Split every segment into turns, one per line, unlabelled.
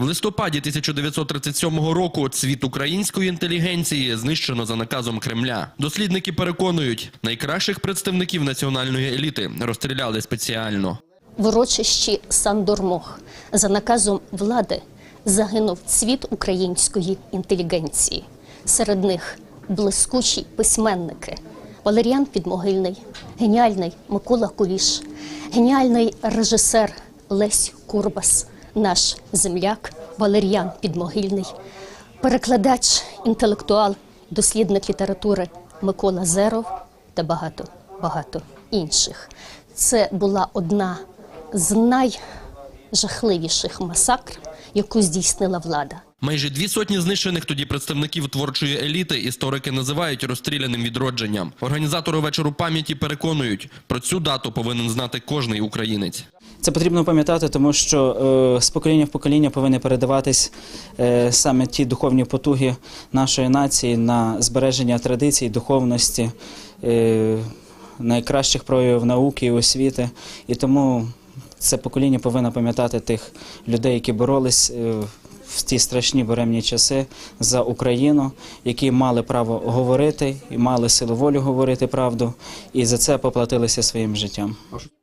В листопаді 1937 року цвіт української інтелігенції знищено за наказом Кремля. Дослідники переконують, найкращих представників національної еліти розстріляли спеціально.
В урочищі Сандормох за наказом влади загинув цвіт української інтелігенції. Серед них блискучі письменники Валеріан Підмогильний, геніальний Микола Куліш, геніальний режисер Лесь Курбас, наш земляк Валеріан Підмогильний, перекладач, інтелектуал, дослідник літератури Микола Зеров та багато багато інших. Це була одна з найжахливіших масакр, яку здійснила влада.
Майже дві сотні знищених тоді представників творчої еліти історики називають розстріляним відродженням. Організатори вечору пам'яті переконують, про цю дату повинен знати кожний українець.
Це потрібно пам'ятати, тому що е, з покоління в покоління повинні передаватись е, саме ті духовні потуги нашої нації на збереження традицій, духовності, е, найкращих проявів науки і освіти. І тому це покоління повинно пам'ятати тих людей, які боролись. В ті страшні буремні часи за Україну, які мали право говорити і мали силу волю говорити правду, і за це поплатилися своїм життям.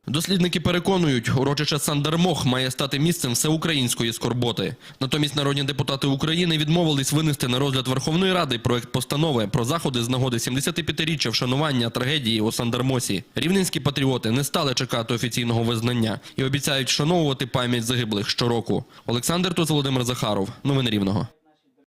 Дослідники переконують, урочище Сандермох має стати місцем всеукраїнської скорботи. Натомість народні депутати України відмовились винести на розгляд Верховної Ради проект постанови про заходи з нагоди 75-річчя вшанування трагедії у Сандермосі. Рівненські патріоти не стали чекати офіційного визнання і обіцяють вшановувати пам'ять загиблих щороку. Олександр Туз, Володимир Захаров. Новини Рівного.